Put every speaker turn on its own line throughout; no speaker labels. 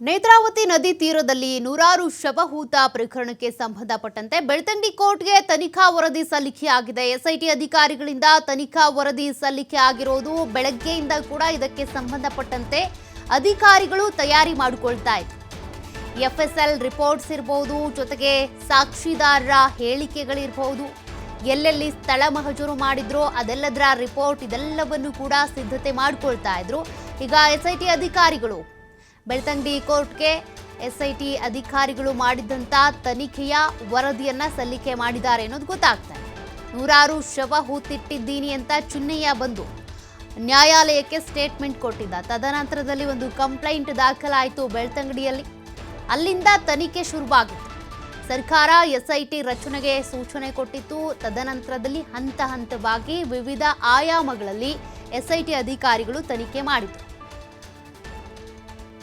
ನೇತ್ರಾವತಿ ನದಿ ತೀರದಲ್ಲಿ ನೂರಾರು ಶವಹೂತ ಪ್ರಕರಣಕ್ಕೆ ಸಂಬಂಧಪಟ್ಟಂತೆ ಬೆಳ್ತಂಡಿ ಕೋರ್ಟ್ಗೆ ತನಿಖಾ ವರದಿ ಸಲ್ಲಿಕೆಯಾಗಿದೆ ಎಸ್ಐಟಿ ಅಧಿಕಾರಿಗಳಿಂದ ತನಿಖಾ ವರದಿ ಸಲ್ಲಿಕೆ ಆಗಿರೋದು ಬೆಳಗ್ಗೆಯಿಂದ ಕೂಡ ಇದಕ್ಕೆ ಸಂಬಂಧಪಟ್ಟಂತೆ ಅಧಿಕಾರಿಗಳು ತಯಾರಿ ಮಾಡಿಕೊಳ್ತಾ ಇದೆ ಎಫ್ಎಸ್ಎಲ್ ರಿಪೋರ್ಟ್ಸ್ ಇರಬಹುದು ಜೊತೆಗೆ ಸಾಕ್ಷಿದಾರರ ಹೇಳಿಕೆಗಳಿರಬಹುದು ಎಲ್ಲೆಲ್ಲಿ ಸ್ಥಳ ಮಹಜೂರು ಮಾಡಿದ್ರು ಅದೆಲ್ಲದರ ರಿಪೋರ್ಟ್ ಇದೆಲ್ಲವನ್ನು ಕೂಡ ಸಿದ್ಧತೆ ಮಾಡಿಕೊಳ್ತಾ ಇದ್ರು. ಈಗ ಎಸ್ಐಟಿ ಅಧಿಕಾರಿಗಳು ಬೆಳ್ತಂಗಡಿ ಕೋರ್ಟ್ಗೆ ಎಸ್ಐಟಿ ಅಧಿಕಾರಿಗಳು ಮಾಡಿದಂಥ ತನಿಖೆಯ ವರದಿಯನ್ನ ಸಲ್ಲಿಕೆ ಮಾಡಿದ್ದಾರೆ ಅನ್ನೋದು ಗೊತ್ತಾಗ್ತದೆ ನೂರಾರು ಶವ ಹೂತಿಟ್ಟಿದ್ದೀನಿ ಅಂತ ಚಿನ್ನಯ್ಯ ಬಂದು ನ್ಯಾಯಾಲಯಕ್ಕೆ ಸ್ಟೇಟ್ಮೆಂಟ್ ಕೊಟ್ಟಿದ್ದ. ತದನಂತರದಲ್ಲಿ ಒಂದು ಕಂಪ್ಲೇಂಟ್ ದಾಖಲಾಯಿತು ಬೆಳ್ತಂಗಡಿಯಲ್ಲಿ. ಅಲ್ಲಿಂದ ತನಿಖೆ ಶುರುವಾಗಿತ್ತು. ಸರ್ಕಾರ ಎಸ್ಐಟಿ ರಚನೆಗೆ ಸೂಚನೆ ಕೊಟ್ಟಿತ್ತು. ತದನಂತರದಲ್ಲಿ ಹಂತ ಹಂತವಾಗಿ ವಿವಿಧ ಆಯಾಮಗಳಲ್ಲಿ ಎಸ್ಐಟಿ ಅಧಿಕಾರಿಗಳು ತನಿಖೆ ಮಾಡಿದರು.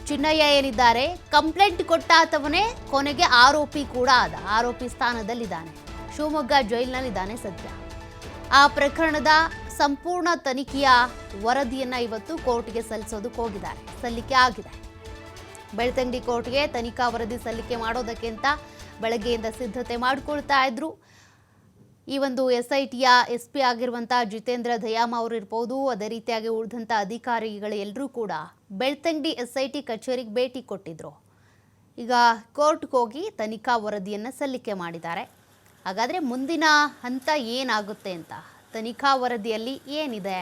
ಚಿನ್ನಯ್ಯ ಏನಿದ್ದಾರೆ, ಕಂಪ್ಲೇಂಟ್ ಕೊಟ್ಟಾತವನೇ ಕೊನೆಗೆ ಆರೋಪಿ ಕೂಡ ಆದ. ಆರೋಪಿ ಸ್ಥಾನದಲ್ಲಿದ್ದಾನೆ. ಶಿವಮೊಗ್ಗ ಜೈಲಿನಲ್ಲಿದ್ದಾನೆ ಸದ್ಯ. ಆ ಪ್ರಕರಣದ ಸಂಪೂರ್ಣ ತನಿಖೆಯ ವರದಿಯನ್ನು ಇವತ್ತು ಕೋರ್ಟ್ಗೆ ಸಲ್ಲಿಸೋದಕ್ಕೆ ಹೋಗಿದ್ದಾರೆ. ಸಲ್ಲಿಕೆ ಆಗಿದೆ. ಬೆಳ್ತಂಗಡಿ ಕೋರ್ಟ್ಗೆ ತನಿಖಾ ವರದಿ ಸಲ್ಲಿಕೆ ಮಾಡೋದಕ್ಕೆ ಅಂತ ಬೆಳಗ್ಗೆಯಿಂದ ಸಿದ್ಧತೆ ಮಾಡಿಕೊಳ್ತಾ ಇದ್ರು. ಈ ಒಂದು ಎಸ್ ಐ ಟಿಯ ಎಸ್ ಪಿ ಆಗಿರುವಂಥ ಜಿತೇಂದ್ರ ದಯಾಮ ಅವರು ಇರ್ಬೋದು, ಅದೇ ರೀತಿಯಾಗಿ ಉಳಿದಂಥ ಅಧಿಕಾರಿಗಳು ಎಲ್ಲರೂ ಕೂಡ ಬೆಳ್ತಂಗಡಿ ಎಸ್ ಐ ಟಿ ಕಚೇರಿಗೆ ಭೇಟಿ ಕೊಟ್ಟಿದ್ರು. ಈಗ ಕೋರ್ಟ್ಗೆ ಹೋಗಿ ತನಿಖಾ ವರದಿಯನ್ನು ಸಲ್ಲಿಕೆ ಮಾಡಿದ್ದಾರೆ. ಹಾಗಾದರೆ ಮುಂದಿನ ಹಂತ ಏನಾಗುತ್ತೆ ಅಂತ? ತನಿಖಾ ವರದಿಯಲ್ಲಿ ಏನಿದೆ?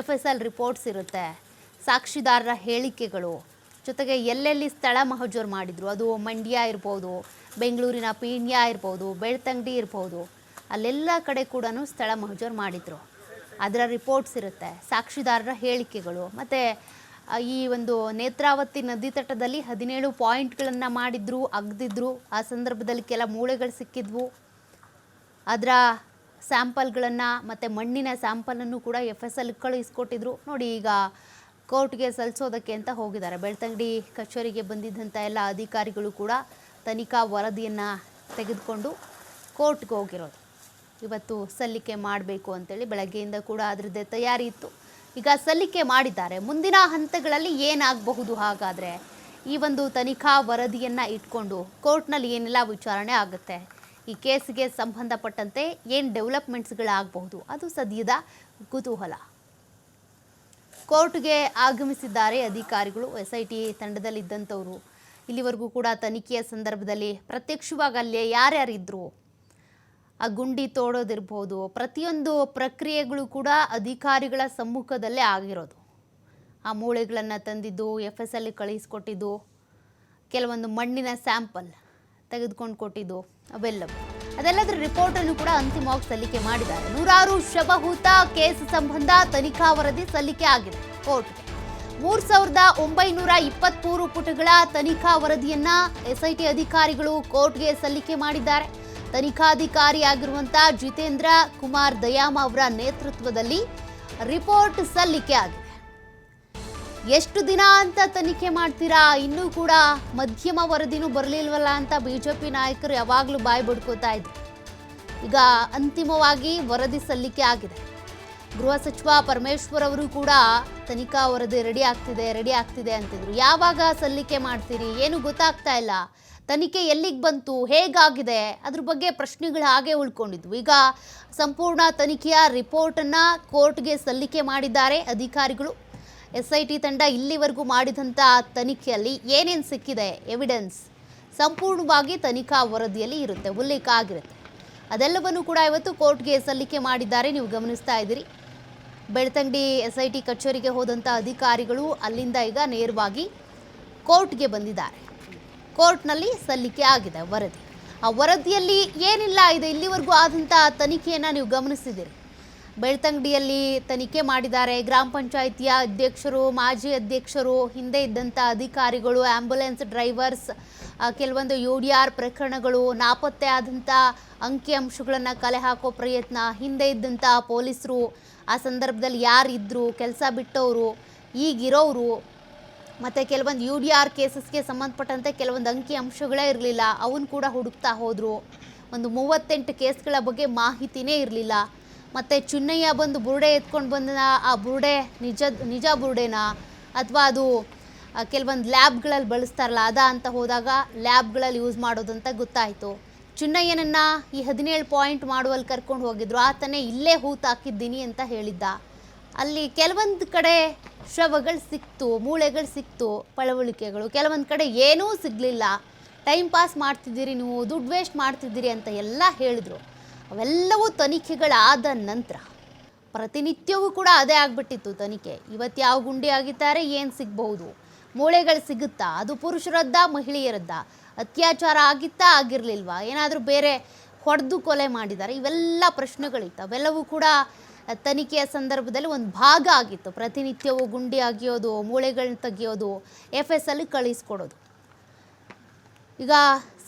ಎಫ್ ಎಸ್ ಎಲ್ ರಿಪೋರ್ಟ್ಸ್ ಇರುತ್ತೆ, ಸಾಕ್ಷಿದಾರರ ಹೇಳಿಕೆಗಳು, ಜೊತೆಗೆ ಎಲ್ಲೆಲ್ಲಿ ಸ್ಥಳ ಮಹಜೂರು ಮಾಡಿದ್ರು? ಅದು ಮಂಡ್ಯ ಇರ್ಬೋದು, ಬೆಂಗಳೂರಿನ ಪೀಣ್ಯ ಇರ್ಬೋದು, ಬೆಳ್ತಂಗಡಿ ಇರ್ಬೋದು ಅಲ್ಲೆಲ್ಲ ಕಡೆ ಕೂಡ ಸ್ಥಳ ಮಹಜೂರು ಮಾಡಿದರು. ಅದರ ರಿಪೋರ್ಟ್ಸ್ ಇರುತ್ತೆ, ಸಾಕ್ಷಿದಾರರ ಹೇಳಿಕೆಗಳು, ಮತ್ತು ಈ ಒಂದು ನೇತ್ರಾವತಿ ನದಿ ತಟದಲ್ಲಿ ಹದಿನೇಳು ಪಾಯಿಂಟ್ಗಳನ್ನು ಮಾಡಿದ್ರು, ಅಗ್ದಿದ್ರು. ಆ ಸಂದರ್ಭದಲ್ಲಿ ಕೆಲ ಮೂಳೆಗಳು ಸಿಕ್ಕಿದ್ವು. ಅದರ ಸ್ಯಾಂಪಲ್ಗಳನ್ನು, ಮತ್ತು ಮಣ್ಣಿನ ಸ್ಯಾಂಪಲನ್ನು ಕೂಡ ಎಫ್ ಎಸ್ ಎಲ್ ಕಳುಹಿಸ್ಕೊಟ್ಟಿದ್ರು. ನೋಡಿ, ಈಗ ಕೋರ್ಟ್ಗೆ ಸಲ್ಲಿಸೋದಕ್ಕೆ ಅಂತ ಹೋಗಿದ್ದಾರೆ. ಬೆಳ್ತಂಗಡಿ ಕಚೇರಿಗೆ ಬಂದಿದ್ದಂಥ ಎಲ್ಲ ಅಧಿಕಾರಿಗಳು ಕೂಡ ತನಿಖಾ ವರದಿಯನ್ನು ತೆಗೆದುಕೊಂಡು ಕೋರ್ಟ್ಗೆ ಹೋಗಿರೋದು. ಇವತ್ತು ಸಲ್ಲಿಕೆ ಮಾಡಬೇಕು ಅಂತೇಳಿ ಬೆಳಗ್ಗೆಯಿಂದ ಕೂಡ ಅದರದ್ದೇ ತಯಾರಿ ಇತ್ತು. ಈಗ ಸಲ್ಲಿಕೆ ಮಾಡಿದ್ದಾರೆ. ಮುಂದಿನ ಹಂತಗಳಲ್ಲಿ ಏನಾಗಬಹುದು ಹಾಗಾದರೆ? ಈ ಒಂದು ತನಿಖಾ ವರದಿಯನ್ನು ಇಟ್ಕೊಂಡು ಕೋರ್ಟ್ನಲ್ಲಿ ಏನೆಲ್ಲ ವಿಚಾರಣೆ ಆಗುತ್ತೆ? ಈ ಕೇಸಿಗೆ ಸಂಬಂಧಪಟ್ಟಂತೆ ಏನು ಡೆವಲಪ್ಮೆಂಟ್ಸ್ಗಳಾಗಬಹುದು? ಅದು ಸದ್ಯದ ಕುತೂಹಲ. ಕೋರ್ಟ್ಗೆ ಆಗಮಿಸಿದ್ದಾರೆ ಅಧಿಕಾರಿಗಳು ಎಸ್ ಐ ಟಿ ತಂಡದಲ್ಲಿದ್ದಂಥವರು. ಇಲ್ಲಿವರೆಗೂ ಕೂಡ ತನಿಖೆಯ ಸಂದರ್ಭದಲ್ಲಿ ಪ್ರತ್ಯಕ್ಷವಾಗಿ ಅಲ್ಲೇ ಯಾರ್ಯಾರಿದ್ರು? ಆ ಗುಂಡಿ ತೋಡೋದಿರ್ಬೋದು, ಪ್ರತಿಯೊಂದು ಪ್ರಕ್ರಿಯೆಗಳು ಕೂಡ ಅಧಿಕಾರಿಗಳ ಸಮ್ಮುಖದಲ್ಲೇ ಆಗಿರೋದು. ಆ ಮೂಳೆಗಳನ್ನು ತಂದಿದ್ದು ಎಫ್ ಎಸ್ ಅಲ್ಲಿ ಕಳಿಸ್ಕೊಟ್ಟಿದ್ದು, ಕೆಲವೊಂದು ಮಣ್ಣಿನ ಸ್ಯಾಂಪಲ್ ತೆಗೆದುಕೊಂಡು ಕೊಟ್ಟಿದ್ದು, ಅವೆಲ್ಲವೂ. ಅದೆಲ್ಲದರ ರಿಪೋರ್ಟನ್ನು ಕೂಡ ಅಂತಿಮವಾಗಿ ಸಲ್ಲಿಕೆ ಮಾಡಿದ್ದಾರೆ. ನೂರಾರು ಶವಹೂತ ಕೇಸ್ ಸಂಬಂಧ ತನಿಖಾ ವರದಿ ಸಲ್ಲಿಕೆ ಆಗಿದೆ ಕೋರ್ಟ್ ಮೂರು ಸಾವಿರದ ಒಂಬೈನೂರ ಇಪ್ಪತ್ಮೂರು ಪುಟಗಳ ತನಿಖಾ ವರದಿಯನ್ನ ಎಸ್ಐಟಿ ಅಧಿಕಾರಿಗಳು ಕೋರ್ಟ್ಗೆ ಸಲ್ಲಿಕೆ ಮಾಡಿದ್ದಾರೆ. ತನಿಖಾಧಿಕಾರಿಯಾಗಿರುವಂತ ಜಿತೇಂದ್ರ ಕುಮಾರ್ ದಯಾಮ ಅವರ ನೇತೃತ್ವದಲ್ಲಿ ರಿಪೋರ್ಟ್ ಸಲ್ಲಿಕೆ ಆಗಿದೆ. ಎಷ್ಟು ದಿನ ಅಂತ ತನಿಖೆ ಮಾಡ್ತೀರಾ? ಇನ್ನೂ ಕೂಡ ಮಧ್ಯಮ ವರದಿನೂ ಬರಲಿಲ್ವಲ್ಲ ಅಂತ ಬಿಜೆಪಿ ನಾಯಕರು ಯಾವಾಗಲೂ ಬಾಯಿ ಬಡ್ಕೋತಾ ಇದ್ರು. ಈಗ ಅಂತಿಮವಾಗಿ ವರದಿ ಸಲ್ಲಿಕೆ ಆಗಿದೆ. ಗೃಹ ಸಚಿವ ಪರಮೇಶ್ವರ್ ಅವರು ಕೂಡ ತನಿಖಾ ವರದಿ ರೆಡಿ ಆಗ್ತಿದೆ ರೆಡಿ ಆಗ್ತಿದೆ ಅಂತಿದ್ರು. ಯಾವಾಗ ಸಲ್ಲಿಕೆ ಮಾಡ್ತೀರಿ? ಏನು ಗೊತ್ತಾಗ್ತಾ ಇಲ್ಲ. ತನಿಖೆ ಎಲ್ಲಿಗೆ ಬಂತು? ಹೇಗಾಗಿದೆ? ಅದ್ರ ಬಗ್ಗೆ ಪ್ರಶ್ನೆಗಳು ಹಾಗೆ ಉಳ್ಕೊಂಡಿದ್ವು. ಈಗ ಸಂಪೂರ್ಣ ತನಿಖೆಯ ರಿಪೋರ್ಟನ್ನು ಕೋರ್ಟ್ಗೆ ಸಲ್ಲಿಕೆ ಮಾಡಿದ್ದಾರೆ ಅಧಿಕಾರಿಗಳು. ಎಸ್ ಐ ಟಿ ತಂಡ ಇಲ್ಲಿವರೆಗೂ ಮಾಡಿದಂಥ ತನಿಖೆಯಲ್ಲಿ ಏನೇನು ಸಿಕ್ಕಿದೆ? ಎವಿಡೆನ್ಸ್ ಸಂಪೂರ್ಣವಾಗಿ ತನಿಖಾ ವರದಿಯಲ್ಲಿ ಇರುತ್ತೆ. ಉಲ್ಲೇಖ ಆಗಿರುತ್ತೆ. ಅದೆಲ್ಲವನ್ನು ಕೂಡ ಇವತ್ತು ಕೋರ್ಟ್ಗೆ ಸಲ್ಲಿಕೆ ಮಾಡಿದ್ದಾರೆ. ನೀವು ಗಮನಿಸ್ತಾ ಇದ್ದೀರಿ. ಬೆಳ್ತಂಗಡಿ ಎಸ್ ಐ ಟಿ ಕಚೇರಿಗೆ ಹೋದಂಥ ಅಧಿಕಾರಿಗಳು ಅಲ್ಲಿಂದ ಈಗ ನೇರವಾಗಿ ಕೋರ್ಟ್ಗೆ ಬಂದಿದ್ದಾರೆ. ಕೋರ್ಟ್ನಲ್ಲಿ ಸಲ್ಲಿಕೆ ಆಗಿದೆ ವರದಿ. ಆ ವರದಿಯಲ್ಲಿ ಏನಿಲ್ಲ, ಇದೆ ಇಲ್ಲಿವರೆಗೂ ಆದಂಥ ತನಿಖೆಯನ್ನು ನೀವು ಗಮನಿಸಿದ್ದೀರಿ. ಬೆಳ್ತಂಗಡಿಯಲ್ಲಿ ತನಿಖೆ ಮಾಡಿದ್ದಾರೆ. ಗ್ರಾಮ ಪಂಚಾಯಿತಿಯ ಅಧ್ಯಕ್ಷರು, ಮಾಜಿ ಅಧ್ಯಕ್ಷರು, ಹಿಂದೆ ಇದ್ದಂಥ ಅಧಿಕಾರಿಗಳು ಆ್ಯಂಬುಲೆನ್ಸ್ ಡ್ರೈವರ್ಸ್ ಕೆಲವೊಂದು ಯು ಡಿ ಆರ್ ಪ್ರಕರಣಗಳು, ನಾಪತ್ತೆ ಆದಂಥ ಅಂಕಿಅಂಶಗಳನ್ನು ಕಲೆ ಹಾಕೋ ಪ್ರಯತ್ನ, ಹಿಂದೆ ಇದ್ದಂಥ ಪೊಲೀಸರು, ಆ ಸಂದರ್ಭದಲ್ಲಿ ಯಾರಿದ್ರು, ಕೆಲಸ ಬಿಟ್ಟವರು ಈಗಿರೋರು ಮತ್ತು ಕೆಲವೊಂದು ಯು ಡಿ ಆರ್ ಕೇಸಸ್ಗೆ ಸಂಬಂಧಪಟ್ಟಂತೆ ಕೆಲವೊಂದು ಅಂಕಿ ಅಂಶಗಳೇ ಇರಲಿಲ್ಲ. ಅವನು ಕೂಡ ಹುಡುಕ್ತಾ ಹೋದರು. ಒಂದು ಮೂವತ್ತೆಂಟು ಕೇಸ್ಗಳ ಬಗ್ಗೆ ಮಾಹಿತಿನೇ ಇರಲಿಲ್ಲ. ಮತ್ತು ಚುನ್ನಯ್ಯ ಬಂದು ಬುರುಡೆ ಎತ್ಕೊಂಡು ಬಂದ ಆ ಬುರುಡೆ ನಿಜ ನಿಜ ಬುರುಡೆನಾ? ಅಥವಾ ಅದು ಕೆಲವೊಂದು ಲ್ಯಾಬ್ಗಳಲ್ಲಿ ಬಳಸ್ತಾರಲ್ಲ, ಅದ ಅಂತ ಹೋದಾಗ ಲ್ಯಾಬ್ಗಳಲ್ಲಿ ಯೂಸ್ ಮಾಡೋದು ಅಂತ ಗೊತ್ತಾಯಿತು. ಚುನ್ನಯ್ಯನನ್ನು ಈ ಹದಿನೇಳು ಪಾಯಿಂಟ್ ಮಾಡುವಲ್ಲಿ ಕರ್ಕೊಂಡು ಹೋಗಿದ್ರು. ಆತನೇ ಇಲ್ಲೇ ಹೂತಾಕಿದ್ದೀನಿ ಅಂತ ಹೇಳಿದ್ದ. ಅಲ್ಲಿ ಕೆಲವೊಂದು ಕಡೆ ಶವಗಳು ಸಿಕ್ತು, ಮೂಳೆಗಳು ಸಿಕ್ತು, ಪಳವಳಿಕೆಗಳು. ಕೆಲವೊಂದು ಕಡೆ ಏನೂ ಸಿಗಲಿಲ್ಲ. ಟೈಮ್ ಪಾಸ್ ಮಾಡ್ತಿದ್ದೀರಿ ನೀವು, ದುಡ್ಡು ವೇಸ್ಟ್ ಮಾಡ್ತಿದ್ದೀರಿ ಅಂತ ಎಲ್ಲ ಹೇಳಿದರು. ಅವೆಲ್ಲವೂ ತನಿಖೆಗಳಾದ ನಂತರ ಪ್ರತಿನಿತ್ಯವೂ ಕೂಡ ಅದೇ ಆಗಿಬಿಟ್ಟಿತ್ತು ತನಿಖೆ. ಇವತ್ತು ಯಾವ ಗುಂಡಿ ಆಗಿದ್ದಾರೆ, ಏನು ಸಿಗ್ಬಹುದು? ಮೂಳೆಗಳು ಸಿಗುತ್ತಾ? ಅದು ಪುರುಷರದ್ದ, ಮಹಿಳೆಯರದ್ದ? ಅತ್ಯಾಚಾರ ಆಗಿತ್ತಾ, ಆಗಿರಲಿಲ್ವಾ? ಏನಾದರೂ ಬೇರೆ ಹೊಡೆದು ಕೊಲೆ ಮಾಡಿದ್ದಾರೆ. ಇವೆಲ್ಲ ಪ್ರಶ್ನೆಗಳಿತ್ತು. ಅವೆಲ್ಲವೂ ಕೂಡ ತನಿಖೆಯ ಸಂದರ್ಭದಲ್ಲಿ ಒಂದು ಭಾಗ ಆಗಿತ್ತು. ಪ್ರತಿನಿತ್ಯವೂ ಗುಂಡಿ ಆಗಿಯೋದು ಮೂಳೆಗಳನ್ನ ತೆಗಿಯೋದು, ಎಫ್ ಎಸ್ ಅಲ್ಲಿ ಕಳಿಸ್ಕೊಡೋದು. ಈಗ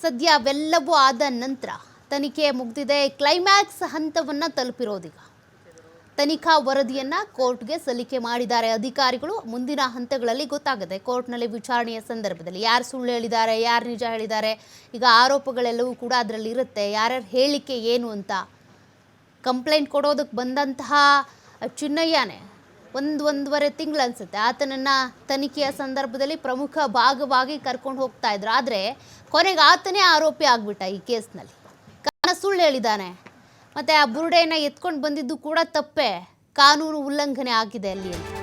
ಸದ್ಯ ಅವೆಲ್ಲವೂ ಆದ ನಂತರ ತನಿಖೆ ಮುಗ್ದಿದೆ. ಕ್ಲೈಮ್ಯಾಕ್ಸ್ ಹಂತವನ್ನು ತಲುಪಿರೋದೀಗ. ತನಿಖಾ ವರದಿಯನ್ನ ಕೋರ್ಟ್ಗೆ ಸಲ್ಲಿಕೆ ಮಾಡಿದ್ದಾರೆ ಅಧಿಕಾರಿಗಳು. ಮುಂದಿನ ಹಂತಗಳಲ್ಲಿ ಗೊತ್ತಾಗುತ್ತೆ ಕೋರ್ಟ್ನಲ್ಲಿ ವಿಚಾರಣೆಯ ಸಂದರ್ಭದಲ್ಲಿ ಯಾರು ಸುಳ್ಳು ಹೇಳಿದ್ದಾರೆ, ಯಾರು ನಿಜ ಹೇಳಿದ್ದಾರೆ, ಈಗ ಆರೋಪಗಳೆಲ್ಲವೂ ಕೂಡ ಅದರಲ್ಲಿ ಇರುತ್ತೆ. ಯಾರ್ಯಾರ ಹೇಳಿಕೆ ಏನು ಅಂತ. ಕಂಪ್ಲೇಂಟ್ ಕೊಡೋದಕ್ಕೆ ಬಂದಂತಹ ಚಿನ್ನಯ್ಯನೇ ಒಂದು ಒಂದೂವರೆ ತಿಂಗಳು ಅನಿಸುತ್ತೆ. ಆತನನ್ನು ತನಿಖೆಯ ಸಂದರ್ಭದಲ್ಲಿ ಪ್ರಮುಖ ಭಾಗವಾಗಿ ಕರ್ಕೊಂಡು ಹೋಗ್ತಾ ಇದ್ರು. ಆದರೆ ಕೊನೆಗೆ ಆತನೇ ಆರೋಪಿ ಆಗ್ಬಿಟ್ಟ ಈ ಕೇಸ್ನಲ್ಲಿ. ಸುಳ್ಳು ಹೇಳಿದ್ದಾನೆ. ಮತ್ತು ಆ ಬುರುಡೆಯನ್ನು ಎತ್ಕೊಂಡು ಬಂದಿದ್ದು ಕೂಡ ತಪ್ಪೆ. ಕಾನೂನು ಉಲ್ಲಂಘನೆ ಆಗಿದೆ ಅಲ್ಲಿ